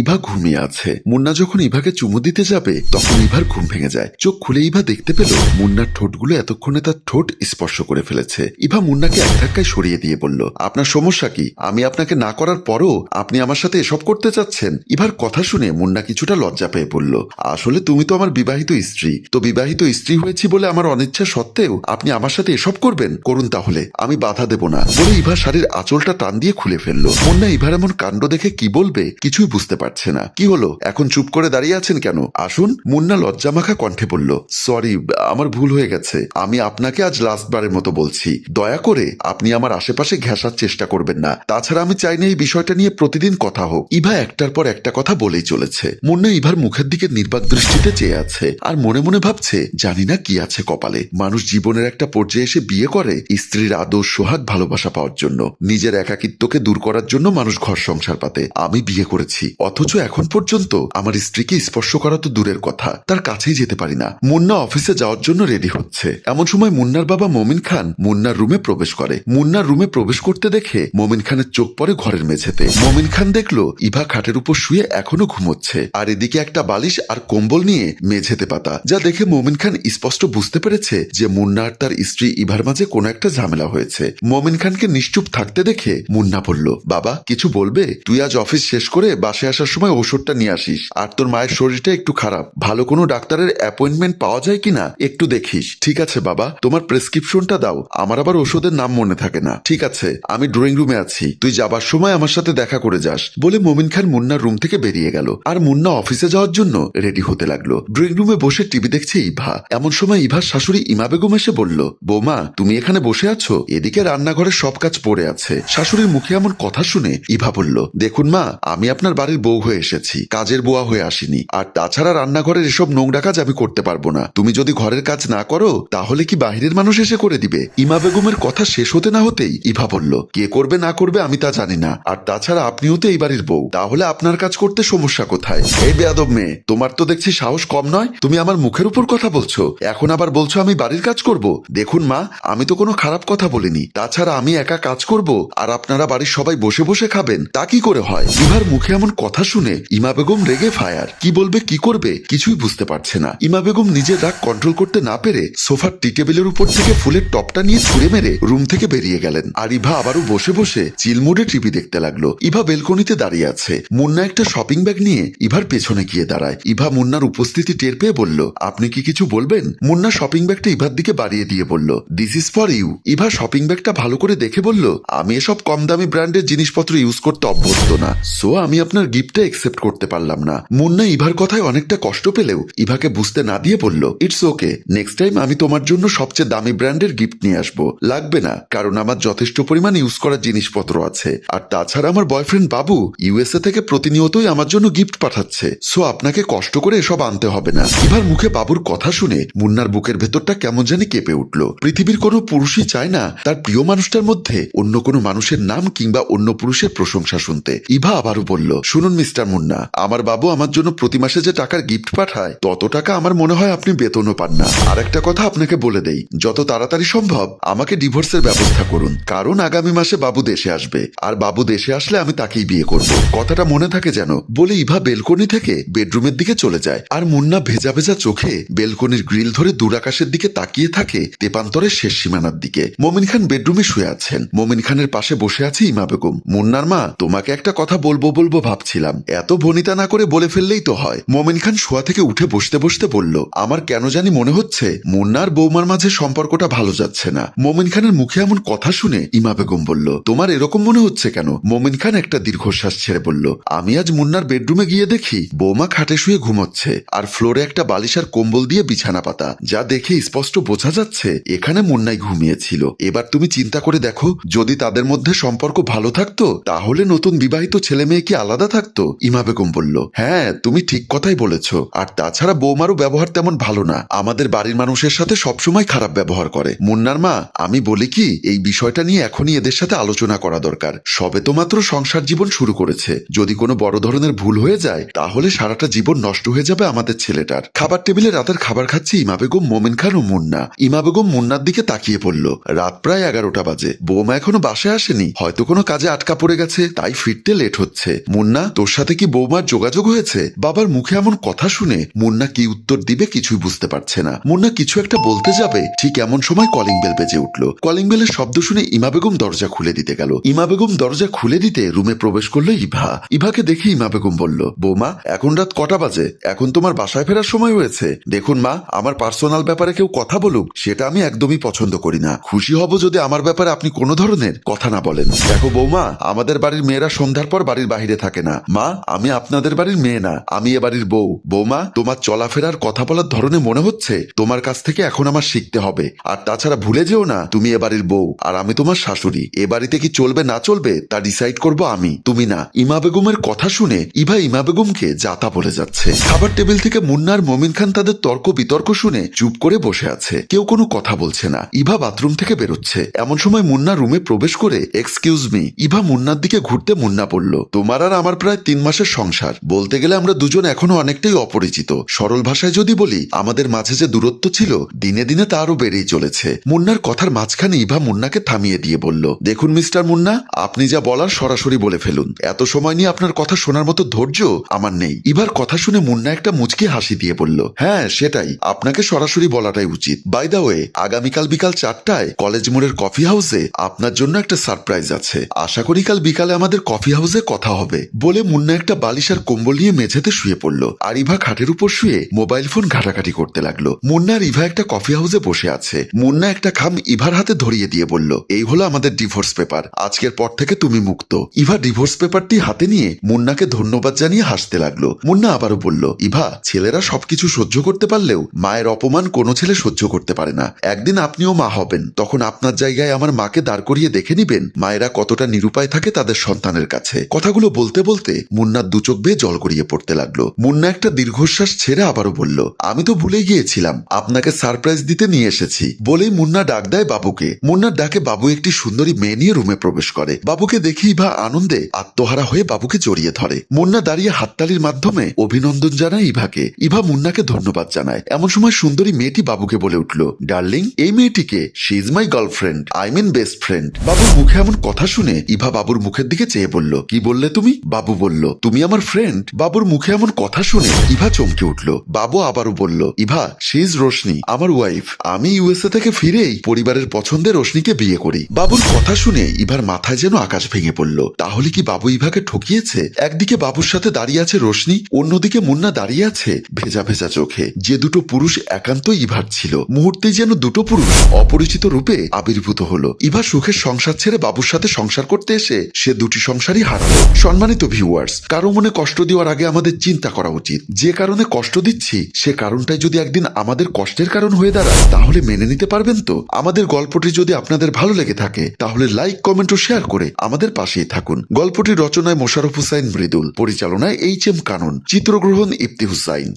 ইভা ঘুমিয়ে আছে। মুন্না যখন ইভাকে চুমু দিতে যাবে, তখন ইভার ঘুম ভেঙে যায়। চোখ খুলে ইভা দেখতে পেল, মুন্নার ঠোঁটগুলো এতক্ষণে তার ঠোঁট স্পর্শ করে ফেলেছে। ইভা মুন্নাকে এক ধাক্কায় সরিয়ে দিয়ে বলল, আপনার সমস্যা কি? আমি আপনাকে না করার পরও আপনি আমার সাথে এসব করতে চাচ্ছেন? ইভার কথা শুনে মুন্না কিছুটা লজ্জা পেয়ে পড়ল আসলে তুমি তো আমার বিবাহিত স্ত্রী। তো বিবাহিত স্ত্রী হয়েছি বলে আমার অনিচ্ছা সত্ত্বেও আপনি আমার সাথে এসব করবেন? করুন তাহলে, আমি বাধা দেব না। বলে ইভা শাড়ির আঁচলটা টান দিয়ে খুলে ফেলল। মুন্না ইভার এমন কাণ্ড দেখে কি বলবে কিছুই বুঝতে পারছে না। কি হলো? এখন চুপ করে দাঁড়িয়ে আছেন কেন? আসুন, মুন্না লজ্জামাখা কণ্ঠে বলল সরি আমার ভুল হয়ে গেছে। আমি আপনাকে আজ লাস্ট বারের মতো বলছি। দয়া করে আপনি আমার আশেপাশে ঘেঁষার চেষ্টা করবেন না। তাছাড়া আমি চাই না এই বিষয়টা নিয়ে প্রতিদিন কথা হোক। ইভা একটার পর একটা কথা বলেই চলেছে। মুন্না ইভার মুখের দিকে নির্বাক দৃষ্টিতে চেয়ে আছে আর মনে মনে ভাবছে, জানি না কি আছে কপালে। মানুষ জীবনের একটা পর্যায়ে এসে বিয়ে করে স্ত্রীর আদর, সোহাগ, ভালোবাসা পাওয়ার জন্য। নিজের একাকিত্বকে দূর করার জন্য মানুষ ঘর সংসার পাতে। আমি বিয়ে করেছি। অথচ এখন পর্যন্ত আমার স্ত্রীকে স্পর্শ করা তো দূরের কথা। তার কাছেই যেতে পারি না। মুন্না অফিসে যাওয়ার জন্য রেডি হচ্ছে। এমন সময় মুন্নার বাবা মমিন খান মুন্নার রুমে প্রবেশ করে। মুন্নার রুমে প্রবেশ করতে দেখে মমিন খানের চোখ পড়ে ঘরের মেঝেতে। মমিন খান দেখল, ইভা খাটের উপর শুয়ে এখনও ঘুমোচ্ছে। আর এদিকে একটা বালিশ আর কম্বল নিয়ে মেঝেতে পাতা, যা দেখে মমিন খান স্পষ্ট বুঝতে পেরেছে যে মুন্না আর তার স্ত্রী ইভার মাঝে কোনো একটা ঝামেলা হয়েছে। মমিন খানকে নিশ্চুপ থাকতে দেখে মুন্না বলল, বাবা, কিছু বলবে? তুই আজ অফিস শেষ করে বাসে আসার সময় ওষুধটা নিয়ে আসিস। আর তোর মায়ের শরীরটা একটু খারাপ। ভালো কোনো ডাক্তারের অ্যাপয়েন্টমেন্ট পাওয়া যায় কিনা একটু দেখিস। ঠিক আছে, বাবা? তোমার প্রেসক্রিপশনটা দাও। আমার আবার ওষুধের নাম মনে থাকে না। ঠিক আছে, আমি ড্রয়িং রুমে আছি। তুই যাবার সময় আমার সাথে দেখা করে যাস বলে মমিন খান মুন্নার রুম থেকে বেরিয়ে গেল। আর মুন্না অফিসে যাওয়ার জন্য রেডি হতে লাগল। ড্রয়িং রুমে বসে টিভি দেখছে ইভা। এমন সময় ইভার শাশুড়ি ইমা বেগম এসে বলল, বৌমা, তুমি এখানে বসে আছো? এদিকে রান্নাঘরে সব কাজ পড়ে আছে। শাশুড়ির মুখে এমন কথা শুনে ইভা বলল, দেখুন মা, আমি আপনার বাড়ির বউ হয়ে এসেছি, কাজের বুয়া হয়ে আসিনি, আর তাছাড়া রান্নাঘরের এসব নোংরা কাজ আমি করতে পারব না। তুমি যদি ঘরের কাজ না করো, তাহলে কি বাহিরের মানুষ এসে করে দিবে? ইমা বেগমের কথা শেষ হতে না হতেই ইভা বলল, কে করবে না করবে আমি তা জানি না। আর তাছাড়া আপনিও তো এই বাড়ির বউ, তাহলে আপনার কাজ করতে সমস্যা কোথায়? এই বেয়াদব মেয়ে, তোমার তো দেখছি সাহস কম নয়? তুমি আমার মুখের উপর কথা বলছো, এখন আবার বলছো আমি বাড়ির কাজ করব? দেখুন মা, আমি তো কোনো খারাপ কথা বলিনি। তাছাড়া আমি একা কাজ করব, আর আপনারা বাড়ির সবাই বসে বসে খাবেন, তা কি করে হয়? ইভার মুখে এমন কথা শুনে ইমা বেগম রেগে ফায়ার। কি বলবে, কি করবে, কিছুই বুঝতে পারছে না। ইমা বেগম নিজের রাগ কন্ট্রোল করতে না পেরে সোফার টি টেবিলের উপর থেকে ফুলের টপটা নিয়ে ছুঁড়ে মেরে রুম থেকে বেরিয়ে গেলেন। আর ইভা আবারও বসে বসে চিলমুডে টিভি দেখতে লাগল। ইভা বেলকনিতে দাঁড়িয়ে আছে। মুন্না একটা শপিং ব্যাগ নিয়ে ইভার পেছনে গিয়ে দাঁড়ায়। ইভা মুন্নার উপস্থিতি টের পেয়ে বলল, আপনি কি কিছু বলবেন? মুন্না শপিং ব্যাগটা ইভার দিকে বাড়িয়ে দিয়ে বলল this is for you Eva shopping ব্যাগটা ভালো করে দেখে বলল, আমি এসব কম দামি ব্র্যান্ডের জিনিসপত্র ইউজ করতে অভ্যস্ত না। সো আমি আপনার গিফটটা একসেপ্ট করতে পারলাম না। মুন্না ইভার কথায় অনেকটা কষ্ট পেলেও ইভাকে বুঝতে না দিয়ে বলল ইটস ওকে নেক্সট টাইম আমি তোমার জন্য সবচেয়ে দামি ব্র্যান্ডের গিফট নিয়ে আসব। লাগবে না, কারণ আমার যথেষ্ট পরিমাণ ইউজ করার জিনিসপত্র আছে। আর তাছাড়া আমার বয়ফ্রেন্ড বাবু ইউএসএ থেকে প্রতিনিয়তই আমার জন্য গিফট পাঠাচ্ছে। সো আপনাকে কষ্ট করে এসব আনতে হবে না। ইভার মুখে বাবুর কথা শুনে মুন্নার বুকের ভেতরটা কেমন জানি কেঁপে উঠল। পৃথিবীর কোনো পুরুষই চায় না তার প্রিয় মানুষটার মধ্যে অন্য কোনো মানুষের নাম কিংবা অন্য পুরুষের প্রশংসা শুনতে। ইভা আবারও বলল, শুনুন মিস্টার মুন্না, আমার বাবু আমার জন্য প্রতি মাসে যে টাকার গিফট পাঠায়, তত টাকা আমার মনে হয় আপনি বেতনও পান না। আর একটা কথা আপনাকে বলে দেই, যত তাড়াতাড়ি সম্ভব আমাকে ডিভোর্সের ব্যবস্থা করুন, কারণ আগামী মাসে বাবু দেশে আসবে, আর বাবু দেশে আসলে আমি তাকেই বিয়ে করব। কথাটা মনে থাকে যেন, বলে ইভা বেলকনি থেকে বেডরুমের দিকে চলে যায়, আর মুন্না ভেজা ভেজা চোখে বেলকনির গ্রিল ধরে দূরাকাশের দিকে তাকিয়ে থাকে তেপান্তরের শেষ সীমানার দিকে। মমিন খান বেডরুমে শুয়ে আছেন, মমিন খানের পাশে বসে আছে ইমা বেগম। মুন্নার মা, তোমাকে একটা কথা বলব বলব ভাবছিলাম। এত ভনিতা না করে বলে ফেললেই তো হয়। মমিন খান শোয়া থেকে উঠে বসতে বসতে বলল, আমার কেন জানি মনে হচ্ছে, মুন্নার বৌমার মাঝে সম্পর্কটা ভালো যাচ্ছে না। মমিন খানের মুখে এমন কথা শুনে ইমা বেগম বলল, তোমার এরকম মনে হচ্ছে কেন? মমিন খান একটা দীর্ঘশ্বাস ছেড়ে বলল, আমি আজ মুন্নার বেডরুমে গিয়ে দেখি, বৌমা খাটে শুয়ে ঘুমোচ্ছে আর ফ্লোরে একটা বালিশ আর কম্বল দিয়ে বিছানা পাতা। যা দেখে স্পষ্ট বোঝা যাচ্ছে, এখানে মুন্নাই ঘুমিয়েছিল। এবার তুমি চিন্তা করে দেখো, যদি তাদের মধ্যে সম্পর্ক ভালো থাকতো, তাহলে নতুন বিবাহিত ছেলে মেয়ে কি আলাদা থাকতো? ইমা বেগম বলল হ্যাঁ তুমি ঠিক কথাই বলেছ। আর তাছাড়া বৌমারও ব্যবহার তেমন ভালো না। আমাদের বাড়ির মানুষের সাথে সবসময় খারাপ ব্যবহার করে। মুন্নার মা, আমি বলি কি, এই বিষয়টা নিয়ে এখনই এদের সাথে আলোচনা করা দরকার। সবে তো মাত্র সংসার জীবন শুরু করেছে। যদি কোনো বড় ধরনের ভুল হয়ে যায়, তাহলে সারাটা জীবন নষ্ট হয়ে যাবে আমাদের ছেলেটার। খাবার টেবিলে রাতের খাবার খাচ্ছে ইমা বেগম মোমেন খান ও মুন্না। ইমা বেগম মুন্নার দিকে তাকিয়ে পড়ল। রাত প্রায় এগারোটা বাজে। বৌমা এখনও বাসে আসেনি। হয়তো কোনো কাজে আটকা পড়ে গেছে, তাই ফিরতে লেট হচ্ছে। মুন্না, তোর তোর সাথে কি বৌমার যোগাযোগ হয়েছে? বাবার মুখে এমন কথা শুনে মুন্না কি উত্তর দিবে কিছুই বুঝতে পারছে না। মুন্না কিছু একটা বলতে যাবে, ঠিক এমন সময় কলিং বেল বেজে উঠল। কলিং বেলের শব্দ শুনে ইমা বেগম দরজা খুলে দিতে গেল। ইমা বেগম দরজা খুলে দিতে রুমে প্রবেশ করল ইভা। ইভাকে দেখে ইমা বেগম বলল, বৌমা, এখন রাত কটা বাজে? এখন তোমার বাসায় ফেরার সময় হয়েছে। দেখুন মা, আমার পার্সোনাল ব্যাপারে কেউ কথা বলুক, সেটা আমি একদমই পছন্দ করি না। খুশি হব যদি আমার ব্যাপারে আপনি কোনো ধরনের কথা না বলেন। দেখো বৌমা, আমাদের বাড়ির মেয়েরা সন্ধ্যার পর বাড়ির বাইরে থাকে না। মা, আমি আপনাদের বাড়ির মেয়ে না, আমি এ বাড়ির বউ। বৌমা, তোমার চলাফেরার কথা বলার ধরনে মনে হচ্ছে? তোমার কাছ থেকে এখন আমার শিখতে হবে। আর তাছাড়া ভুলে যেও না, তুমি এ বাড়ির বউ, আর আমি তোমার শাশুড়ি। এ বাড়িতে কি চলবে না চলবে, তা ডিসাইড করব আমি। তুমি না। ইমা বেগমের কথা শুনে ইভা ইমা বেগমকে যাতা বলে যাচ্ছে। খাবার টেবিল থেকে মুন্নার মমিন খান তাদের তর্ক বিতর্ক শুনে চুপ করে বসে আছে। কেউ কোনো কথা বলছে না। ইভা বাথরুম থেকে বেরোচ্ছে। এমন সময় মুন্না রুমে প্রবেশ করে এক্সকিউজ মি ইভা মুন্নার দিকে ঘুরতে মুন্না বলল, তোমার আর আমার প্রায় তিন মাসের সংসার। বলতে গেলে আমরা দুজন এখনও অনেকটাই অপরিচিত। সরল ভাষায় যদি বলি, আমাদের মাঝে যে দূরত্ব ছিল, দিনে দিনে তা আরও বেড়েই চলেছে। মুন্নার কথার মাঝখানে ইভা মুন্নাকে থামিয়ে দিয়ে বলল, দেখুন মিস্টার মুন্না, আপনি যা বলার সরাসরি বলে ফেলুন। এত সময় নিয়ে আপনার কথা শোনার মতো ধৈর্য আমার নেই। ইভার কথা শুনে মুন্না একটা মুচকি হাসি দিয়ে বলল হ্যাঁ সেটাই। আপনাকে সরাসরি বলাটাই উচিত। বাই দা ওয়ে আগামীকাল বিকাল চারটায় কলেজ মোড়ের কফি হাউসে আপনার জন্য একটা সারপ্রাইজ আছে। আশা করি কাল বিকালে আমাদের কফি হাউসে কথা হবে। বলে মুন্না একটা বালিশ আর কম্বল নিয়ে মেঝেতে শুয়ে পড়ল। আর ইভা খাটের উপর শুয়ে মোবাইল ফোন ঘাটাঘাটি করতে লাগল। মুন্না আর ইভা একটা কফি হাউসে বসে আছে। মুন্না একটা খাম ইভার হাতে ধরিয়ে দিয়ে বলল, এই হলো আমাদের ডিভোর্স পেপার। আজকের পর থেকে তুমি মুক্ত। ইভা ডিভোর্স পেপারটি হাতে নিয়ে মুন্নাকে ধন্যবাদ জানিয়ে হাসতে লাগল। মুন্না আবারও বলল, ইভা, ছেলেরা সবকিছু সহ্য করতে পারলেও মায়ের অপমান কোনো ছেলে সহ্য করতে পারে না। একদিন আপনিও মা হবেন। তখন আপনার জায়গায় আমার মাকে দাঁড় করিয়ে দেখে নিবেন মায়েরা কতটা নিরুপায় থাকে তাদের সন্তানের কাছে। কথাগুলো বলতে বলতে মুন্নার দু চোখ বেয়ে জল গড়িয়ে পড়তে লাগল। মুন্না একটা দীর্ঘশ্বাস ছেড়ে আবারও বলল, আমি তো ভুলে গিয়েছিলাম, আপনাকে সারপ্রাইজ দিতে নিয়ে এসেছি। বলেই মুন্না ডাক দেয় বাবুকে। মুন্নার ডাকে বাবু একটি সুন্দরী মেয়ে নিয়ে রুমে প্রবেশ করে। বাবুকে দেখেই বা আনন্দে আত্মহারা হয়ে বাবুকে জড়িয়ে ধরে। মুন্না দাঁড়িয়ে হাততালির মাধ্যমে অভিনন্দন জানায় ইভাকে। ইভা মুন্নাকে ধন্যবাদ জানায়। এমন সময় সুন্দরী মেয়েটি বাবুকে বলে উঠল, ডার্লিং, এই মেয়েটিকে, she is my girlfriend, I mean best friend. বাবুর মুখে এমন কথা শুনে ইভা বাবুর মুখের দিকে চেয়ে বলল, কি বললে তুমি? বাবু বলল, তুমি আমার ফ্রেন্ড বাবুর মুখে এমন কথা শুনে ইভা চমকে উঠল। বাবু আবারও বলল, ইভা শি ইজ রোশনি, আমার ওয়াইফ আমি ইউএসএ থেকে ফিরেই পরিবারের পছন্দের রোশনিকে বিয়ে করি। বাবুর কথা শুনে ইভার মাথায় যেন আকাশ ভেঙে পড়ল। তাহলে কি বাবু ইভাকে ঠকিয়েছে? একদিকে বাবুর সাথে দাঁড়িয়ে আছে রোশনি, অন্যদিকে মুন্না দাঁড়িয়ে আছে ভেজা ভেজা চোখে। যে দুটো পুরুষ একান্ত ইভার ছিল। মুহূর্তে যেন দুটো পুরুষ অপরিচিত রূপে আবির্ভূত হলো। ইভা সুখের সংসার ছেড়ে বাবুর সাথে সংসার করতে এসে সে দুটি সংসারই হারালো। সম্মানিত ভিউয়ার্স কারও মনে কষ্ট দেওয়ার আগে আমাদের চিন্তা করা উচিত। যে কারণে কষ্ট দিচ্ছি, সে কারণটাই যদি একদিন আমাদের কষ্টের কারণ হয়ে দাঁড়ায়, তাহলে মেনে নিতে পারবেন তো? আমাদের গল্পটি যদি আপনাদের ভালো লেগে থাকে, তাহলে লাইক কমেন্ট ও শেয়ার করে আমাদের পাশেই থাকুন। গল্পটি রচনায় মোশারফ হুসাইন মৃদুল, পরিচালনায় এইচ এম কানন, চিত্রগ্রহণ ইফতি হুসাইন।